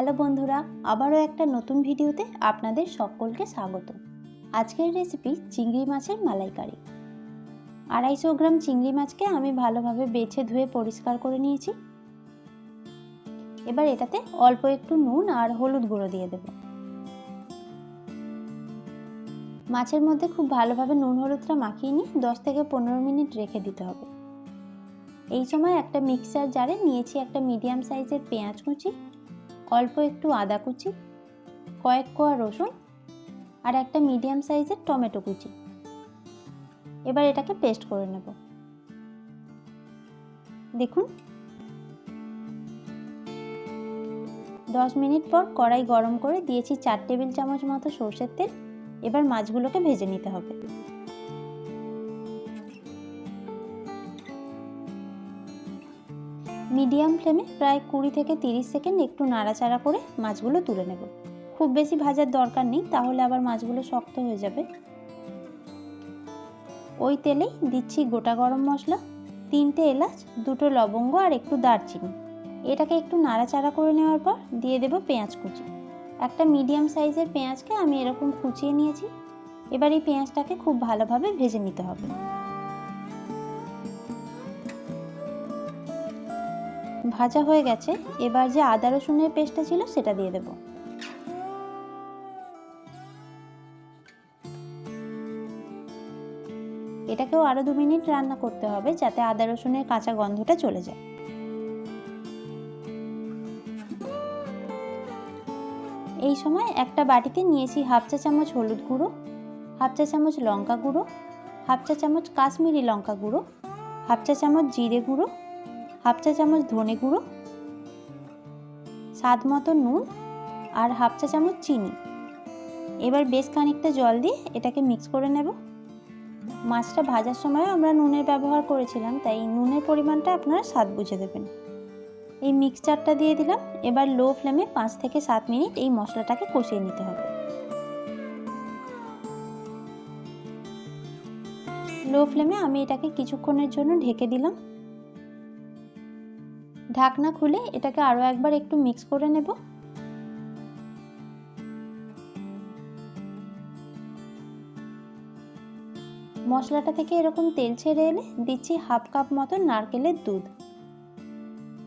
Hello বন্ধুরা, আবারও একটা নতুন ভিডিওতে আপনাদের সকলকে স্বাগত। আজকের রেসিপি চিংড়ি মাছের মালাইকারি। আড়াইশো গ্রাম চিংড়ি মাছকে আমি ভালোভাবে বেছে ধুয়ে পরিষ্কার করে নিয়েছি। এবার এটাতে অল্প একটু নুন আর হলুদ গুঁড়ো দিয়ে দেব। মাছের মধ্যে খুব ভালোভাবে নুন হলুদটা মাখিয়ে নিয়ে দশ থেকে পনেরো মিনিট রেখে দিতে হবে। এই সময় একটা মিক্সার জারে নিয়েছি একটা মিডিয়াম সাইজের পেঁয়াজ কুচি অল্প একটু আদা কুচি, কয়েক কোয়া রসুন আর একটা মিডিয়াম সাইজের টমেটো কুচি। এবার এটাকে পেস্ট করে নেব। দেখুন। দশ মিনিট পর কড়াই গরম করে দিয়েছি চার টেবিল চামচ মতো সর্ষের তেল। এবার মাছগুলোকে ভেজে নিতে হবে। মিডিয়াম ফ্লেমে প্রায় কুড়ি থেকে তিরিশ সেকেন্ড একটু নাড়াচাড়া করে মাছগুলো তুলে নেব। খুব বেশি ভাজার দরকার নেই, তাহলে আবার মাছগুলো শক্ত হয়ে যাবে। ওই তেলেই দিচ্ছি গোটা গরম মশলা, তিনটে এলাচ, দুটো লবঙ্গ আর একটু দারচিনি। এটাকে একটু নাড়াচাড়া করে নেওয়ার পর দিয়ে দেব পেঁয়াজ কুচি। একটা মিডিয়াম সাইজের পেঁয়াজকে আমি এরকম কুচিয়ে নিয়েছি। এবার এই পেঁয়াজটাকে খুব ভালোভাবে ভেজে নিতে হবে। ভাজা হয়ে গেছে, এবার যে আদা রসুনের পেস্টটা ছিল সেটা দিয়ে দেব। এটাকেও আরও দু মিনিট রান্না করতে হবে যাতে আদা রসুনের কাঁচা গন্ধটা চলে যায়। এই সময় একটা বাটিতে নিয়েছি হাফ চা চামচ হলুদ গুঁড়ো, হাফ চা চামচ লঙ্কা গুঁড়ো, হাফ চা চামচ কাশ্মীরি লঙ্কা গুঁড়ো, হাফ চা চামচ জিরে গুঁড়ো হাফ চা চামচ ধনে গুঁড়ো, স্বাদ মতো নুন আর হাফ চা চামচ চিনি। এবার বেশ খানিকটা জল দিয়ে এটাকে মিক্স করে নেব। মাছটা ভাজার সময় আমরা নুনের ব্যবহার করেছিলাম, তাই নুনের পরিমাণটা আপনারা স্বাদ বুঝে দেবেন। এই মিক্সচারটা দিয়ে দিলাম। এবার লো ফ্লেমে পাঁচ থেকে সাত মিনিট এই মশলাটাকে কষিয়ে নিতে হবে। লো ফ্লেমে আমি এটাকে কিছুক্ষণের জন্য ঢেকে দিলাম। ঢাকনা খুলে এটাকে আরও একবার একটু মিক্স করে নেব। মশলাটা থেকে এরকম তেল ছেড়ে এলে দিচ্ছি হাফ কাপ মতো নারকেলের দুধ।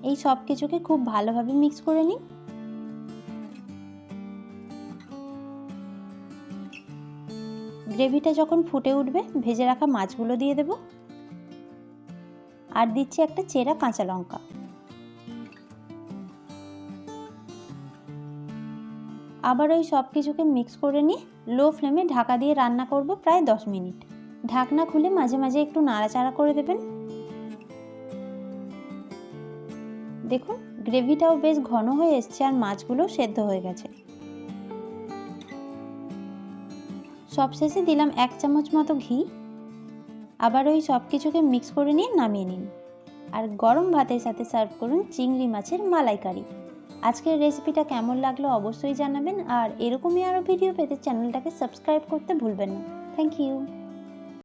এই সব কিছুকে খুব ভালোভাবে মিক্স করে নিই। গ্রেভিটা যখন ফুটে উঠবে, ভেজে রাখা মাছগুলো দিয়ে দেব। আর দিচ্ছি একটা চেরা কাঁচা লঙ্কা। আবার ওই সব কিছুকে মিক্স করে নিয়ে লো ফ্লেমে ঢাকা দিয়ে রান্না করব প্রায় দশ মিনিট। ঢাকনা খুলে মাঝে মাঝে একটু নাড়াচাড়া করে দেবেন। দেখুন গ্রেভিটাও বেশ ঘন হয়ে এসছে আর মাছগুলো সেদ্ধ হয়ে গেছে। সবশেষে দিলাম এক চামচ মতো ঘি। আবার ওই সব কিছুকে মিক্স করে নিয়ে নামিয়ে নিন। আর গরম ভাতের সাথে সার্ভ করুন চিংড়ি মাছের মালাইকারি। আজকের রেসিপিটা কেমন লাগল অবশ্যই জানাবেন, আর এরকমই আরও ভিডিও পেতে চ্যানেলটাকে সাবস্ক্রাইব করতে ভুলবেন না। Thank you